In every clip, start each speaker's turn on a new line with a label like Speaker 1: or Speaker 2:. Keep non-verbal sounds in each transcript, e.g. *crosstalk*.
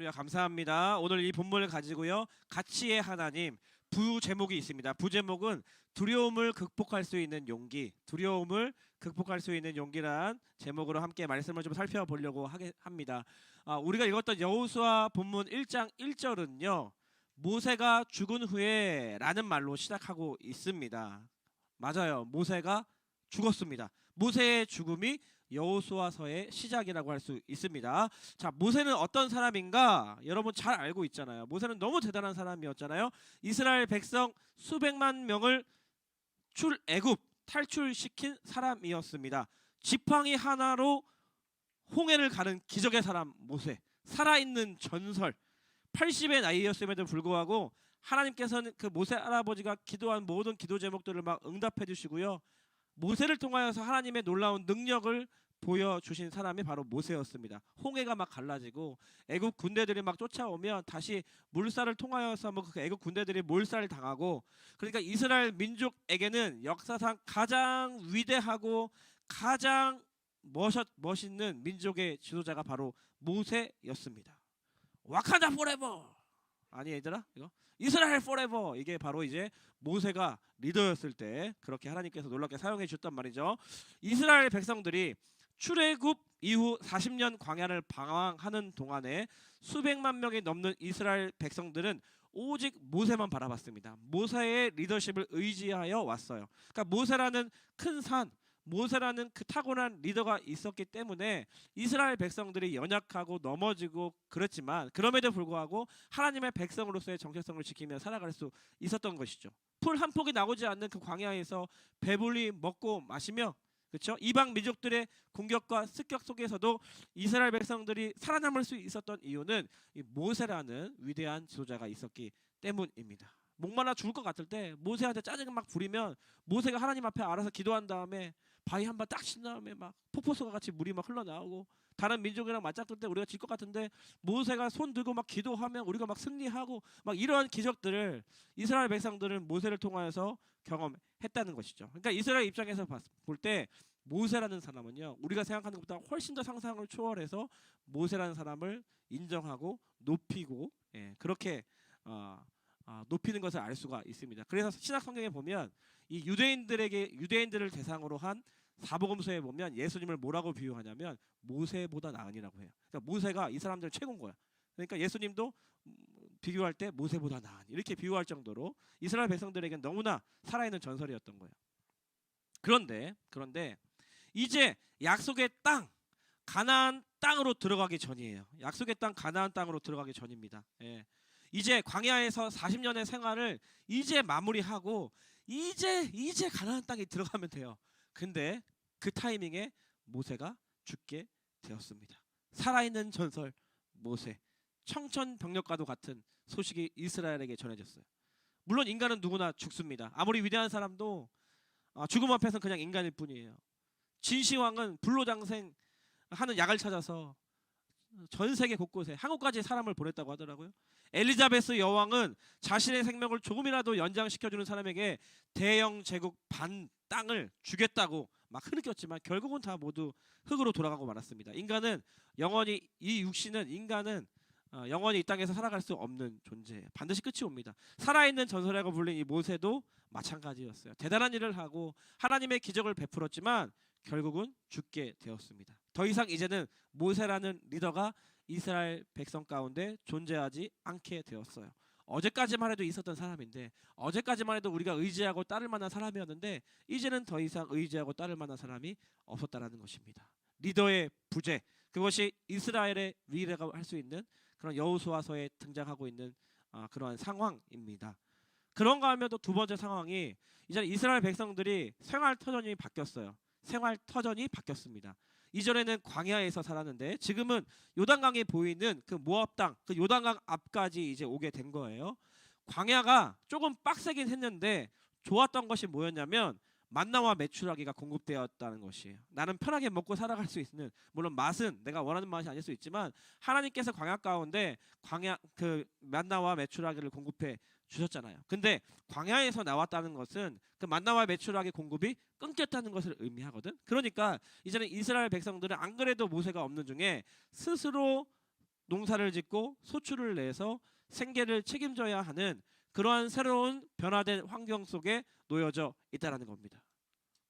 Speaker 1: 할렐루야 감사합니다. 오늘 이 본문을 가지고요. 가치의 하나님 부 제목이 있습니다. 부 제목은 두려움을 극복할 수 있는 용기. 두려움을 극복할 수 있는 용기란 제목으로 함께 말씀을 좀 살펴보려고 합니다. 아, 우리가 읽었던 여호수아 본문 1장 1절은요. 모세가 죽은 후에라는 말로 시작하고 있습니다. 맞아요. 모세가 죽었습니다. 모세의 죽음이 여호수아서의 시작이라고 할 수 있습니다. 자, 모세는 어떤 사람인가? 여러분 잘 알고 있잖아요. 모세는 너무 대단한 사람이었잖아요. 이스라엘 백성 수백만 명을 출애굽 탈출시킨 사람이었습니다. 지팡이 하나로 홍해를 가는 기적의 사람 모세. 살아있는 전설. 80의 나이였음에도 불구하고 하나님께서는 그 모세 할아버지가 기도한 모든 기도 제목들을 막 응답해 주시고요. 모세를 통하여서 하나님의 놀라운 능력을 보여주신 사람이 바로 모세였습니다. 홍해가 막 갈라지고 애굽 군대들이 막 쫓아오면 다시 물살을 통하여서 뭐그 애굽 군대들이 몰살 당하고 그러니까 이스라엘 민족에게는 역사상 가장 위대하고 가장 멋있, 멋있는 민족의 지도자가 바로 모세였습니다. 와칸다 포레버 아니 얘들아 이거 이스라엘 포레버 이게 바로 이제 모세가 리더였을 때 그렇게 하나님께서 놀랍게 사용해 주셨단 말이죠. 이스라엘 백성들이 출애굽 이후 40년 광야를 방황하는 동안에 수백만 명이 넘는 이스라엘 백성들은 오직 모세만 바라봤습니다. 모세의 리더십을 의지하여 왔어요. 그러니까 모세라는 큰 산, 모세라는 그 타고난 리더가 있었기 때문에 이스라엘 백성들이 연약하고 넘어지고 그렇지만 그럼에도 불구하고 하나님의 백성으로서의 정체성을 지키며 살아갈 수 있었던 것이죠. 풀 한 폭이 나오지 않는 그 광야에서 배불리 먹고 마시며 그렇죠? 이방 민족들의 공격과 습격 속에서도 이스라엘 백성들이 살아남을 수 있었던 이유는 이 모세라는 위대한 지도자가 있었기 때문입니다. 목마라 죽을 것 같을 때 모세한테 짜증을 막 부리면 모세가 하나님 앞에 알아서 기도한 다음에 바위 한 번 딱 친 다음에 막 폭포수가 같이 물이 막 흘러나오고 다른 민족이랑 맞짱뜰 때 우리가 질 것 같은데 모세가 손 들고 막 기도하면 우리가 막 승리하고 막 이러한 기적들을 이스라엘 백성들은 모세를 통하여서 경험했다는 것이죠. 그러니까 이스라엘 입장에서 볼 때 모세라는 사람은요 우리가 생각하는 것보다 훨씬 더 상상을 초월해서 모세라는 사람을 인정하고 높이고 예, 그렇게 어, 어, 높이는 것을 알 수가 있습니다. 그래서 신약 성경에 보면 이 유대인들에게 유대인들을 대상으로 한 사복음서에 보면 예수님을 뭐라고 비유하냐면 모세보다 나으니라고 해요. 그러니까 모세가 이 사람들 최고인 거야. 그러니까 예수님도 음, 비교할 때 모세보다 나으니 이렇게 비유할 정도로 이스라엘 백성들에게는 너무나 살아있는 전설이었던 거예요. 그런데 그런데 이제 약속의 땅 가나안 땅으로 들어가기 전이에요. 약속의 땅 가나안 땅으로 들어가기 전입니다. 예. 이제 광야에서 40년의 생활을 이제 마무리하고 이제 이제 가나안 땅에 들어가면 돼요. 근데 그 타이밍에 모세가 죽게 되었습니다. 살아있는 전설 모세 청천벽력과도 같은 소식이 이스라엘에게 전해졌어요. 물론 인간은 누구나 죽습니다. 아무리 위대한 사람도 아, 죽음 앞에서 그냥 인간일 뿐이에요. 진시황은 불로장생 하는 약을 찾아서 전 세계 곳곳에 한국까지 사람을 보냈다고 하더라고요. 엘리자베스 여왕은 자신의 생명을 조금이라도 연장시켜주는 사람에게 대영 제국 반 땅을 주겠다고 막 흐느꼈지만 결국은 다 모두 흙으로 돌아가고 말았습니다. 인간은 영원히 이 육신은 인간은 어, 영원히 이 땅에서 살아갈 수 없는 존재예요. 반드시 끝이 옵니다. 살아있는 전설이라고 불린 이 모세도 마찬가지였어요. 대단한 일을 하고 하나님의 기적을 베풀었지만 결국은 죽게 되었습니다. 더 이상 이제는 모세라는 리더가 이스라엘 백성 가운데 존재하지 않게 되었어요. 어제까지만 해도 있었던 사람인데 어제까지만 해도 우리가 의지하고 따를 만한 사람이었는데 이제는 더 이상 의지하고 따를 만한 사람이 없었다라는 것입니다. 리더의 부재 그것이 이스라엘의 위례가 할 수 있는 그런 여호수아서에 등장하고 있는 아, 그러한 상황입니다. 그런가 하면 또 두 번째 상황이 이제 이스라엘 백성들이 생활 터전이 바뀌었어요. 생활 터전이 바뀌었습니다. 이전에는 광야에서 살았는데 지금은 요단강에 보이는 그 모압 땅, 그 요단강 앞까지 이제 오게 된 거예요. 광야가 조금 빡세긴 했는데 좋았던 것이 뭐였냐면 만나와 메추라기가 공급되었다는 것이에요. 나는 편하게 먹고 살아갈 수 있는 물론 맛은 내가 원하는 맛이 아닐 수 있지만 하나님께서 광야 가운데 광야 그 만나와 메추라기를 공급해 주셨잖아요. 근데 광야에서 나왔다는 것은 그 만나와 메추라기 공급이 끊겼다는 것을 의미하거든. 그러니까 이제는 이스라엘 백성들은 안 그래도 모세가 없는 중에 스스로 농사를 짓고 소출을 내서 생계를 책임져야 하는 그러한 새로운 변화된 환경 속에 놓여져 있다라는 겁니다.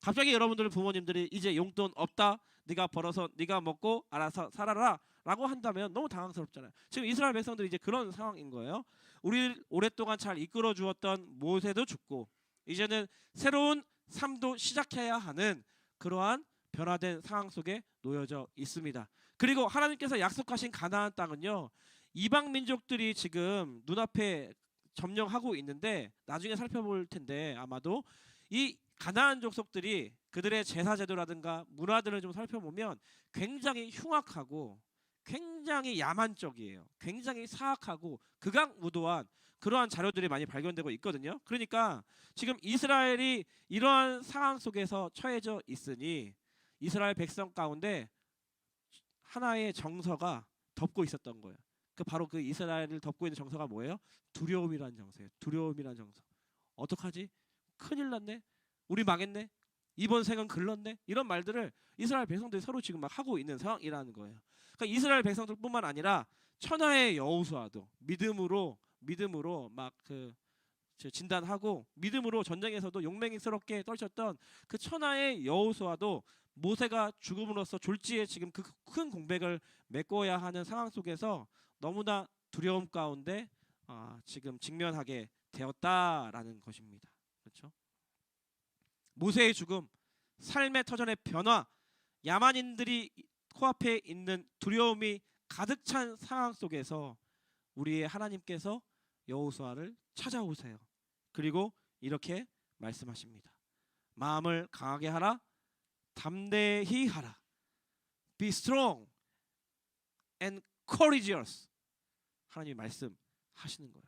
Speaker 1: 갑자기 여러분들 부모님들이 이제 용돈 없다. 네가 벌어서 네가 먹고 알아서 살아라라고 한다면 너무 당황스럽잖아요. 지금 이스라엘 백성들이 이제 그런 상황인 거예요. 우리 오랫동안 잘 이끌어 주었던 모세도 죽고 이제는 새로운 삶도 시작해야 하는 그러한 변화된 상황 속에 놓여져 있습니다. 그리고 하나님께서 약속하신 가나안 땅은요. 이방 민족들이 지금 눈앞에 점령하고 있는데 나중에 살펴볼 텐데 아마도 이 가나안 족속들이 그들의 제사 제도라든가 문화들을 좀 살펴보면 굉장히 흉악하고 굉장히 야만적이에요. 굉장히 사악하고 극악무도한 그러한 자료들이 많이 발견되고 있거든요. 그러니까 지금 이스라엘이 이러한 상황 속에서 처해져 있으니 이스라엘 백성 가운데 하나의 정서가 덮고 있었던 거예요. 그 바로 그 이스라엘을 덮고 있는 정서가 뭐예요? 두려움이라는 정서예요. 두려움이라는 정서. 어떡하지? 큰일 났네. 우리 망했네. 이번 생은 글렀네. 이런 말들을 이스라엘 백성들이 서로 지금 막 하고 있는 상황이라는 거예요. 그러니까 이스라엘 백성들뿐만 아니라 천하의 여호수아도 믿음으로 믿음으로 막그 진단하고 믿음으로 전쟁에서도 용맹스럽게 떨쳤던 그 천하의 여호수아도 모세가 죽음으로써 졸지에 지금 그 큰 공백을 메꿔야 하는 상황 속에서 너무나 두려움 가운데 아, 지금 직면하게 되었다라는 것입니다. 그렇죠? 모세의 죽음, 삶의 터전의 변화, 야만인들이 코앞에 있는 두려움이 가득 찬 상황 속에서 우리의 하나님께서 여호수아를 찾아오세요. 그리고 이렇게 말씀하십니다. 마음을 강하게 하라, 담대히 하라. Be strong and courageous. 하나님이 말씀하시는 거예요.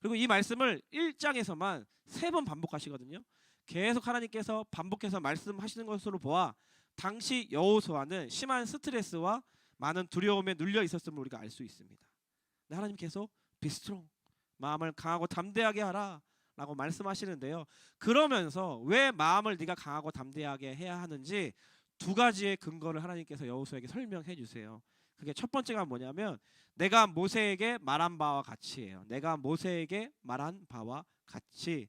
Speaker 1: 그리고 이 말씀을 1장에서만 세 번 반복하시거든요. 계속 하나님께서 반복해서 말씀하시는 것으로 보아 당시 여호수아는 심한 스트레스와 많은 두려움에 눌려 있었음을 우리가 알 수 있습니다. 하나님 계속 strong 마음을 강하고 담대하게 하라라고 말씀하시는데요. 그러면서 왜 마음을 네가 강하고 담대하게 해야 하는지 두 가지의 근거를 하나님께서 여호수아에게 설명해 주세요. 그게 첫 번째가 뭐냐면 내가 모세에게 말한 바와 같이예요. 내가 모세에게 말한 바와 같이.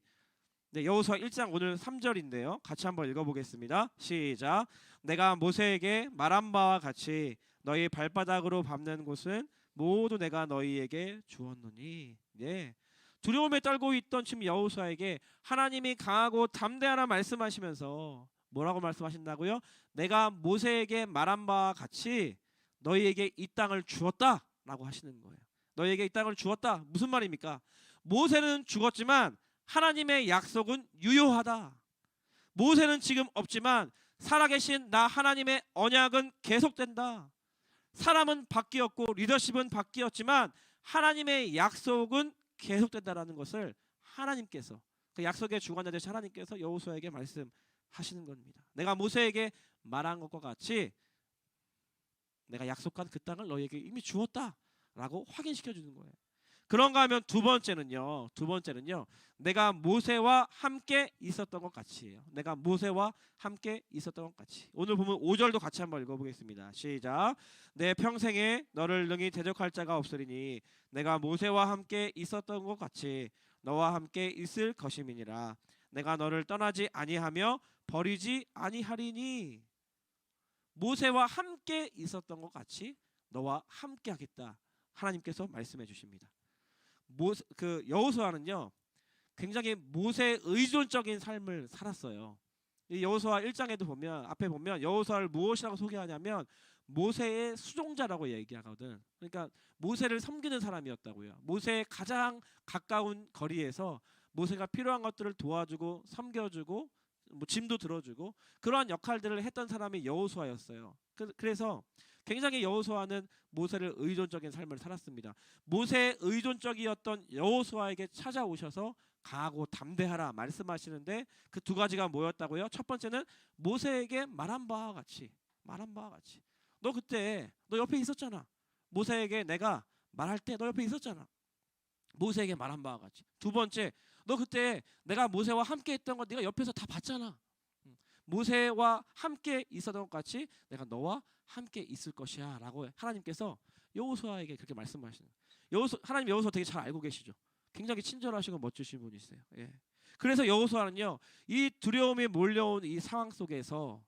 Speaker 1: 네, 여호수아 1장 오늘 3절인데요. 같이 한번 읽어 보겠습니다. 시작. 내가 모세에게 말한 바와 같이 너희 발바닥으로 밟는 곳은 모두 내가 너희에게 주었노니. 네. 두려움에 떨고 있던 지금 여호수아에게 하나님이 강하고 담대하라 말씀하시면서 뭐라고 말씀하신다고요? 내가 모세에게 말한 바와 같이 너희에게 이 땅을 주었다라고 하시는 거예요. 너희에게 이 땅을 주었다. 무슨 말입니까? 모세는 죽었지만 하나님의 약속은 유효하다. 모세는 지금 없지만 살아계신 나 하나님의 언약은 계속된다. 사람은 바뀌었고 리더십은 바뀌었지만 하나님의 약속은 계속된다라는 것을 하나님께서 그 약속의 주관자 되신 하나님께서 여호수아에게 말씀하시는 겁니다. 내가 모세에게 말한 것과 같이 내가 약속한 그 땅을 너희에게 이미 주었다라고 확인시켜 주는 거예요. 그런가 하면 두 번째는요. 두 번째는요. 내가 모세와 함께 있었던 것 같이예요. 내가 모세와 함께 있었던 것 같이. 오늘 보면 5절도 같이 한번 읽어 보겠습니다. 시작. 내 평생에 너를 능히 대적할 자가 없으리니 내가 모세와 함께 있었던 것 같이 너와 함께 있을 것임이니라. 내가 너를 떠나지 아니하며 버리지 아니하리니 모세와 함께 있었던 것 같이 너와 함께 하겠다. 하나님께서 말씀해 주십니다. 모세, 그 여호수아는요. 굉장히 모세 의존적인 삶을 살았어요. 이 여호수아 1장에도 보면 앞에 보면 여호수아를 무엇이라고 소개하냐면 모세의 수종자라고 얘기하거든. 그러니까 모세를 섬기는 사람이었다고요. 모세의 가장 가까운 거리에서 모세가 필요한 것들을 도와주고 섬겨주고 뭐 짐도 들어주고 그러한 역할들을 했던 사람이 여호수아였어요. 그, 그래서 굉장히 여호수아는 모세를 의존적인 삶을 살았습니다. 모세 의존적이었던 여호수아에게 찾아오셔서 강하고 담대하라 말씀하시는데 그 두 가지가 뭐였다고요? 첫 번째는 모세에게 말한 바와 같이 말한 바와 같이 너 그때 너 옆에 있었잖아. 모세에게 내가 말할 때 너 옆에 있었잖아. 모세에게 말한 바와 같이. 두 번째, 너 그때 내가 모세와 함께 했던 거 네가 옆에서 다 봤잖아. 음, 모세와 함께 있었던 것 같이 내가 너와 함께 있을 것이야라고 하나님께서 여호수아에게 그렇게 말씀하시는. 여호수 하나님 여호수아 되게 잘 알고 계시죠. 굉장히 친절하시고 멋지신 분이세요. 예. 그래서 여호수아는요 이 두려움이 몰려온 이 상황 속에서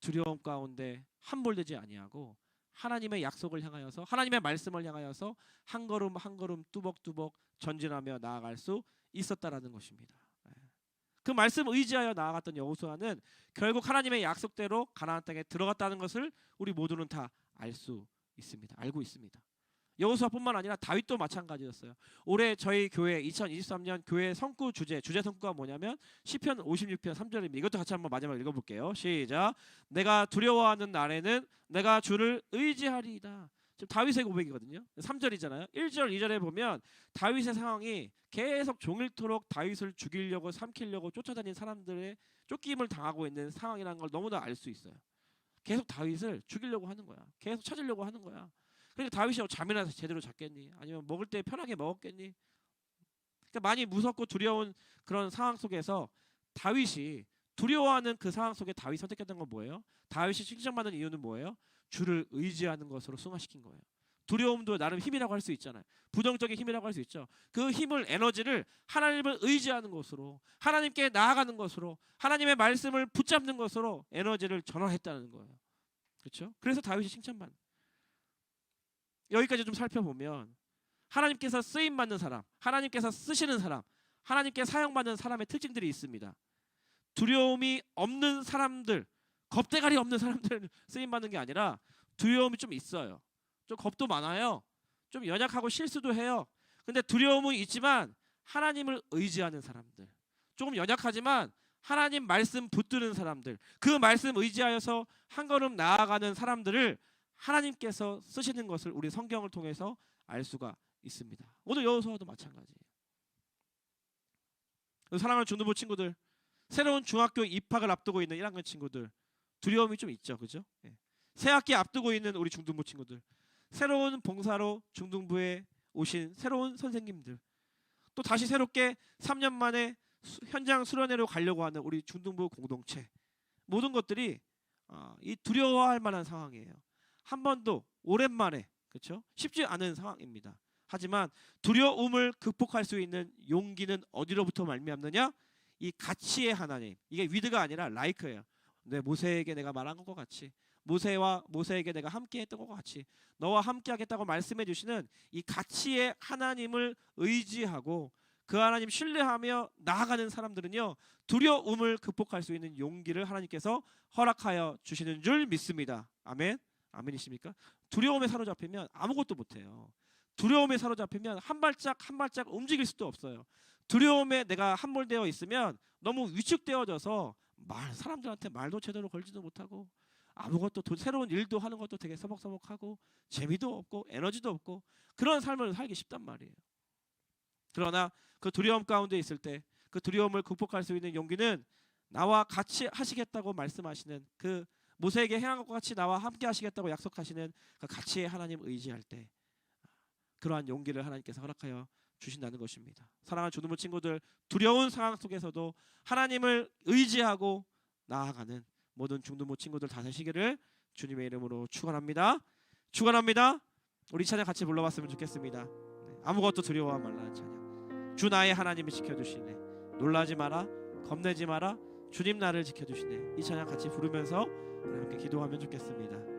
Speaker 1: 두려움 가운데 함몰되지 아니하고 하나님의 약속을 향하여서 하나님의 말씀을 향하여서 한 걸음 한 걸음 뚜벅뚜벅 전진하며 나아갈 수 있었다라는 것입니다. 예. 그 말씀 의지하여 나아갔던 여호수아는 결국 하나님의 약속대로 가나안 땅에 들어갔다는 것을 우리 모두는 다 알 수 있습니다. 알고 있습니다. 여호수아뿐만 아니라 다윗도 마찬가지였어요. 올해 저희 교회 2023년 교회 성구 주제 주제 성구가 뭐냐면 시편 56편 3절입니다. 이것도 같이 한번 마지막 읽어 볼게요. 시작. 내가 두려워하는 날에는 내가 주를 의지하리이다. 지금 다윗의 고백이거든요. 3절이잖아요. 1절, 2절에 보면 다윗의 상황이 계속 종일토록 다윗을 죽이려고 삼키려고 쫓아다닌 사람들의 쫓김을 당하고 있는 상황이라는 걸 너무나 알 수 있어요. 계속 다윗을 죽이려고 하는 거야. 계속 찾으려고 하는 거야. 그러니까 다윗이 잠이나 제대로 잤겠니? 아니면 먹을 때 편하게 먹었겠니? 그러니까 많이 무섭고 두려운 그런 상황 속에서 다윗이 두려워하는 그 상황 속에 다윗 선택했던 건 뭐예요? 다윗이 칭찬받는 이유는 뭐예요? 주를 의지하는 것으로 승화시킨 거예요. 두려움도 나름 힘이라고 할 수 있잖아요. 부정적인 힘이라고 할 수 있죠. 그 힘을 에너지를 하나님을 의지하는 것으로 하나님께 나아가는 것으로 하나님의 말씀을 붙잡는 것으로 에너지를 전환했다는 거예요. 그렇죠? 그래서 다윗이 칭찬받는 여기까지 좀 살펴보면 하나님께서 쓰임 받는 사람, 하나님께서 쓰시는 사람, 하나님께 사용받는 사람의 특징들이 있습니다. 두려움이 없는 사람들, 겁대가리 없는 사람들 *laughs* 쓰임 받는 게 아니라 두려움이 좀 있어요. 좀 겁도 많아요. 좀 연약하고 실수도 해요. 근데 두려움은 있지만 하나님을 의지하는 사람들. 조금 연약하지만 하나님 말씀 붙드는 사람들. 그 말씀 의지하여서 한 걸음 나아가는 사람들을 하나님께서 쓰시는 것을 우리 성경을 통해서 알 수가 있습니다. 오늘 여호수아도 마찬가지예요. 사랑하는 중등부 친구들, 새로운 중학교 입학을 앞두고 있는 1학년 친구들 두려움이 좀 있죠, 그죠? 예. 새 학기 앞두고 있는 우리 중등부 친구들, 새로운 봉사로 중등부에 오신 새로운 선생님들, 또 다시 새롭게 3년 만에 수- 현장 수련회로 가려고 하는 우리 중등부 공동체 모든 것들이 어, 이 두려워할 만한 상황이에요. 한 번도 오랜만에 그렇죠? 쉽지 않은 상황입니다. 하지만 두려움을 극복할 수 있는 용기는 어디로부터 말미암느냐? 이 가치의 하나님. 이게 위드가 아니라 라이크예요. 내 모세에게 내가 말한 것과 같이 모세와 모세에게 내가 함께했던 것과 같이 너와 함께하겠다고 말씀해 주시는 이 가치의 하나님을 의지하고 그 하나님 신뢰하며 나아가는 사람들은요 두려움을 극복할 수 있는 용기를 하나님께서 허락하여 주시는 줄 믿습니다. 아멘. 아멘이십니까? 두려움에 사로잡히면 아무것도 못해요. 두려움에 사로잡히면 한 발짝 한 발짝 움직일 수도 없어요. 두려움에 내가 함몰되어 있으면 너무 위축되어져서 말 사람들한테 말도 제대로 걸지도 못하고 아무것도 도, 새로운 일도 하는 것도 되게 서먹서먹하고 재미도 없고 에너지도 없고 그런 삶을 살기 쉽단 말이에요. 그러나 그 두려움 가운데 있을 때 그 두려움을 극복할 수 있는 용기는 나와 같이 하시겠다고 말씀하시는 그 모세에게 행한 것과 같이 나와 함께 하시겠다고 약속하시는 그 가치의 하나님 의지할 때 그러한 용기를 하나님께서 허락하여 주신다는 것입니다. 사랑하는 주누무 친구들 두려운 상황 속에서도 하나님을 의지하고 나아가는 모든 중두모 친구들 다 되시기를 주님의 이름으로 축원합니다. 축원합니다. 우리 찬양 같이 불러봤으면 좋겠습니다. 네, 아무것도 두려워하지 말라는 찬양. 주 나의 하나님이 지켜주시네. 놀라지 마라. 겁내지 마라. 주님 나를 지켜주시네. 이 찬양 같이 부르면서 함께 기도하면 좋겠습니다.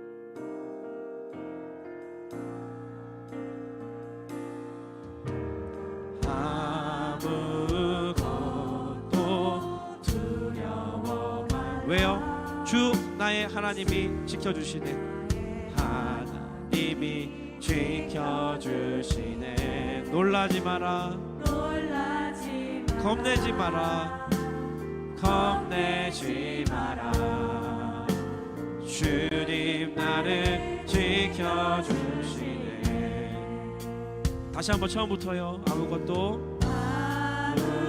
Speaker 1: 나의 하나님이 지켜주시네. 하나님이 지켜주시네. 놀라지 마라.
Speaker 2: 놀라지 마.
Speaker 1: 겁내지 마라. 겁내지 마라. 주님 나를 지켜주시네. 다시 한번 처음부터요. 아무것도 아무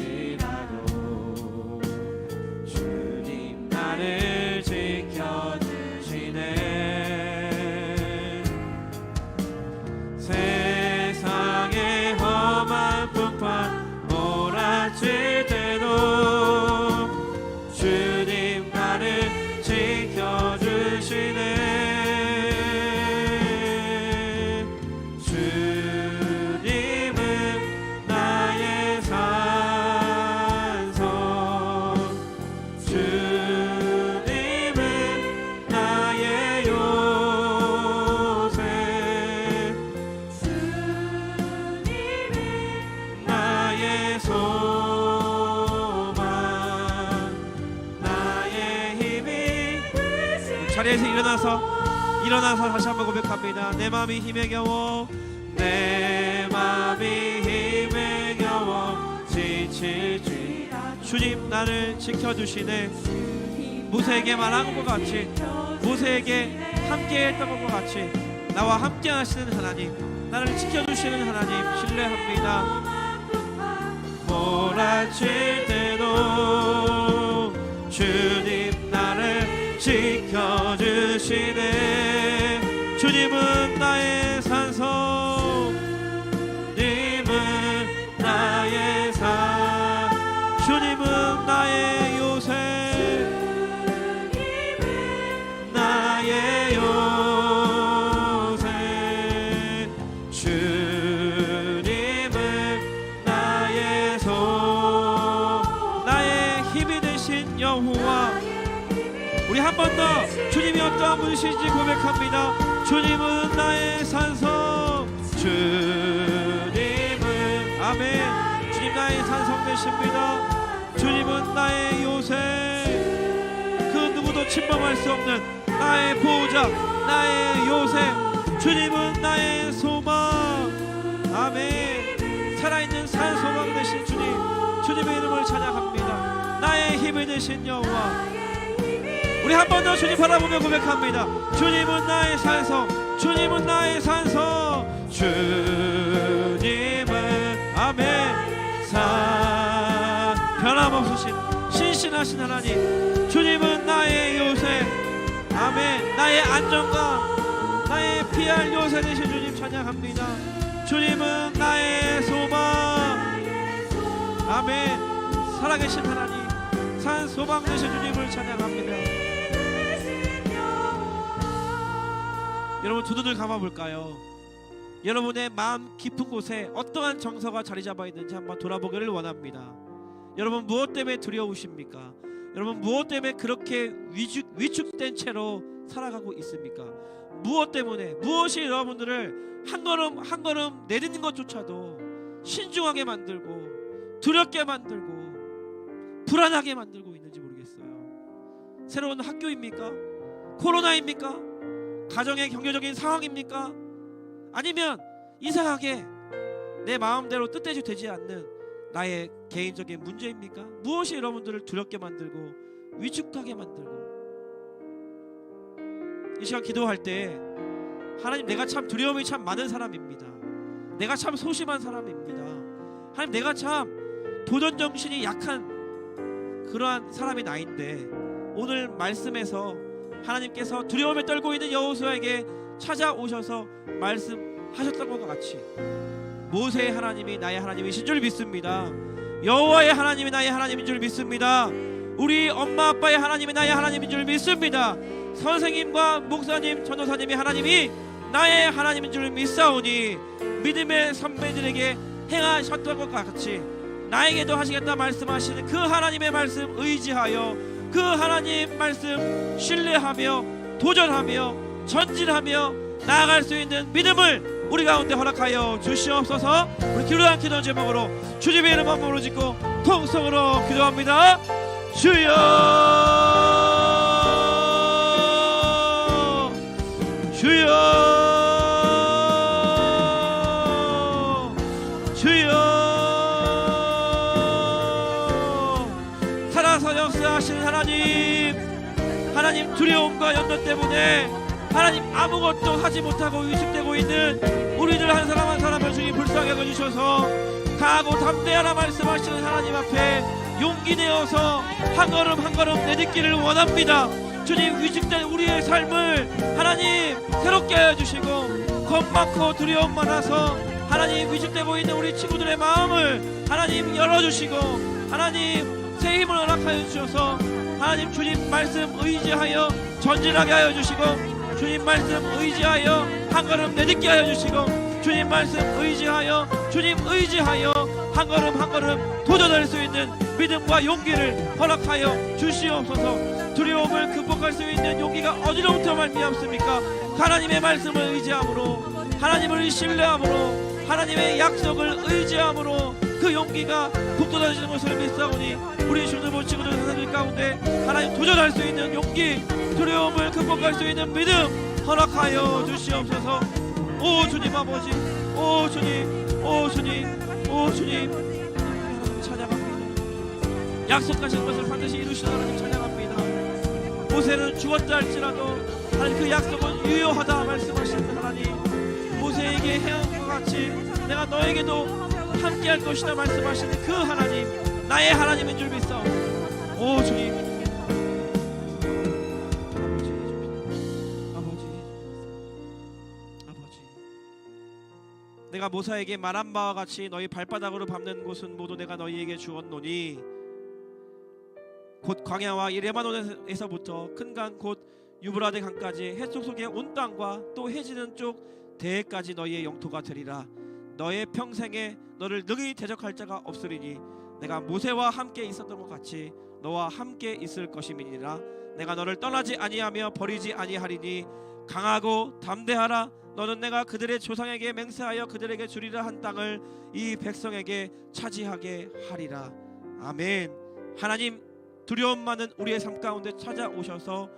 Speaker 1: 일어나서 다시 한번 고백합니다. 내 마음이 힘에 겨워 내 마음이 힘에 겨워 지칠지 주님 나를 지켜주시네. 모세에게 말한 것 같이 모세에게 함께 했던 것과 같이 나와 함께 하시는 하나님 나를 지켜주시는 하나님 신뢰합니다. 몰아칠 때도 주님 나를 지켜 어떠한 분이신지 고백합니다. 주님은 나의 산성. 주님은 아멘. 주님 나의 산성 되십니다. 주님은 나의 요새. 그 누구도 침범할 수 없는 나의 보호자 나의 요새. 주님은 나의 소망. 아멘. 살아있는 산 소망 되신 주님 주님의 이름을 찬양합니다. 나의 힘이 되신 여호와 우리 한 번 더 주님 바라보며 고백합니다. 주님은 나의 산성 주님은 나의 산성 주님은 아멘. 산 변함없으신 신신하신 하나님 주님은 나의 요새. 아멘. 나의 안정감 나의 피할 요새 되신 주님 찬양합니다. 주님은 나의 소망. 아멘. 살아계신 하나님 산 소망 되신 주님을 찬양합니다 여러분 두 눈을 감아 볼까요 여러분의 마음 깊은 곳에 어떠한 정서가 자리 잡아 있는지 한번 돌아보기를 원합니다 여러분 무엇 때문에 두려우십니까 여러분 무엇 때문에 그렇게 위축, 위축된 채로 살아가고 있습니까? 무엇 때문에 무엇이 여러분들을 한 걸음 한 걸음 내딛는 것조차도 신중하게 만들고 두렵게 만들고 불안하게 만들고 있는지 모르겠어요. 새로운 학교입니까? 코로나입니까? 가정의 경제적인 상황입니까? 아니면 이상하게 내 마음대로 뜻대로 되지 않는 나의 개인적인 문제입니까? 무엇이 여러분들을 두렵게 만들고 위축하게 만들고 이 시간 기도할 때 하나님 내가 참 두려움이 참 많은 사람입니다. 내가 참 소심한 사람입니다. 하나님 내가 참 도전 정신이 약한 그러한 사람이 나인데 오늘 말씀에서 하나님께서 두려움에 떨고 있는 여호수아에게 찾아오셔서 말씀하셨던 것과 같이 모세의 하나님이 나의 하나님이신 줄 믿습니다. 여호와의 하나님이 나의 하나님인 줄 믿습니다. 우리 엄마 아빠의 하나님이 나의 하나님인 줄 믿습니다. 선생님과 목사님, 전도사님이 하나님이 나의 하나님인 줄 믿사오니 믿음의 선배들에게 행하셨던 것과 같이 나에게도 하시겠다 말씀하시는 그 하나님의 말씀 의지하여 그 하나님 말씀 신뢰하며 도전하며 전진하며 나아갈 수 있는 믿음을 우리 가운데 허락하여 주시옵소서. 우리 기도한 기도 제목으로 주님의 이름 한 몸으로 짓고 통성으로 기도합니다. 주여 하나님 하나님 두려움과 연단 때문에 하나님 아무것도 하지 못하고 위축되고 있는 우리들 한 사람 한 사람을 주님 불쌍히 여겨주셔서 강하고 담대하라 말씀하시는 하나님 앞에 용기 내어서 한 걸음 한 걸음 내딛기를 원합니다. 주님 위축된 우리의 삶을 하나님 새롭게 하여 주시고 겁 많고 두려움 많아서 하나님 위축되고 있는 우리 친구들의 마음을 하나님 열어주시고 하나님 새 힘을 허락하여 주셔서 하나님 주님 말씀 의지하여 전진하게 하여 주시고 주님 말씀 의지하여 한 걸음 내딛게 하여 주시고 주님 말씀 의지하여 주님 의지하여 한 걸음 한 걸음 도전할 수 있는 믿음과 용기를 허락하여 주시옵소서. 두려움을 극복할 수 있는 용기가 어디로부터 말미암습니까? 하나님의 말씀을 의지함으로 하나님을 신뢰함으로 하나님의 약속을 의지함으로 그 용기가 북돋아지는 것을 믿사오니 우리 주님의 친구들 선생님 가운데 하나님 도전할 수 있는 용기 두려움을 극복할 수 있는 믿음 허락하여 주시옵소서. 오 주님 아버지 오 주님 오 주님 오 주님. 하나님 찬양합니다. 약속하신 것을 반드시 이루시는 하나님 찬양합니다. 모세는 죽었다 할지라도 하나님 그 약속은 유효하다 말씀하시는 하나님. 모세에게 행한 것 같이 내가 너에게도 함께할 것이다 말씀하시는 그 하나님 나의 하나님인 줄 믿사오 오 주님. 내가 모사에게 말한 바와 같이 너희 발바닥으로 밟는 곳은 모두 내가 너희에게 주었노니 곧 광야와 이 레바논에서부터 큰 강 곧 유브라데 강까지 해쪽 속의 온 땅과 또 해지는 쪽 대해까지 너희의 영토가 되리라 너의 평생에 너를 능히 대적할 자가 없으리니 내가 모세와 함께 있었던 것 같이 너와 함께 있을 것임이니라. 내가 너를 떠나지 아니하며 버리지 아니하리니 강하고 담대하라. 너는 내가 그들의 조상에게 맹세하여 그들에게 주리라 한 땅을 이 백성에게 차지하게 하리라. 아멘. 하나님 두려움 많은 우리의 삶 가운데 찾아오셔서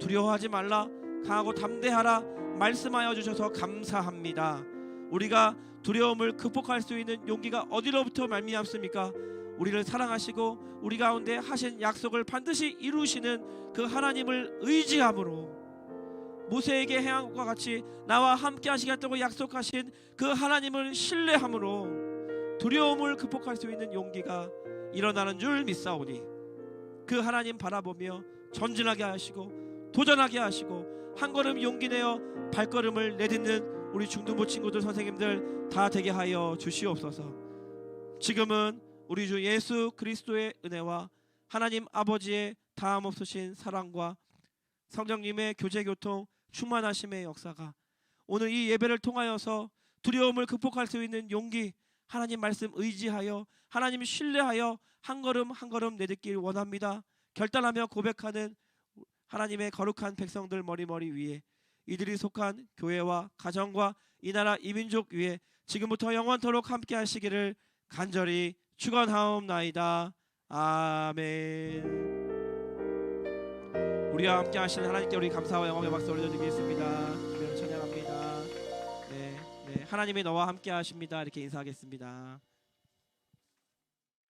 Speaker 1: 두려워하지 말라. 강하고 담대하라 말씀하여 주셔서 감사합니다 우리가 두려움을 극복할 수 있는 용기가 어디로부터 말미암습니까? 우리를 사랑하시고 우리 가운데 하신 약속을 반드시 이루시는 그 하나님을 의지함으로 모세에게 것과 같이 나와 함께 하시겠다고 약속하신 그 하나님을 신뢰함으로 두려움을 극복할 수 있는 용기가 일어나는 줄 믿사오니 그 하나님 바라보며 전진하게 하시고 도전하게 하시고 한 걸음 용기 내어 발걸음을 내딛는 우리 중등부 친구들 선생님들 다 되게 하여 주시옵소서. 지금은 우리 주 예수 그리스도의 은혜와 하나님 아버지의 다음 없으신 사랑과 성령님의 교제 교통 충만하심의 역사가 오늘 이 예배를 통하여서 두려움을 극복할 수 있는 용기 하나님 말씀 의지하여 하나님 신뢰하여 한 걸음 한 걸음 내딛길 원합니다. 결단하며 고백하는 하나님의 거룩한 백성들 머리머리 위에 이들이 속한 교회와 가정과 이 나라 이민족 위에 지금부터 영원토록 함께 하시기를 간절히 축원하옵나이다. 아멘. 우리와 함께 하시는 하나님께 우리 감사와 영광의 박수 올려드리겠습니다. 찬양합니다. 네, 네, 하나님이 너와 함께 하십니다. 이렇게 인사하겠습니다.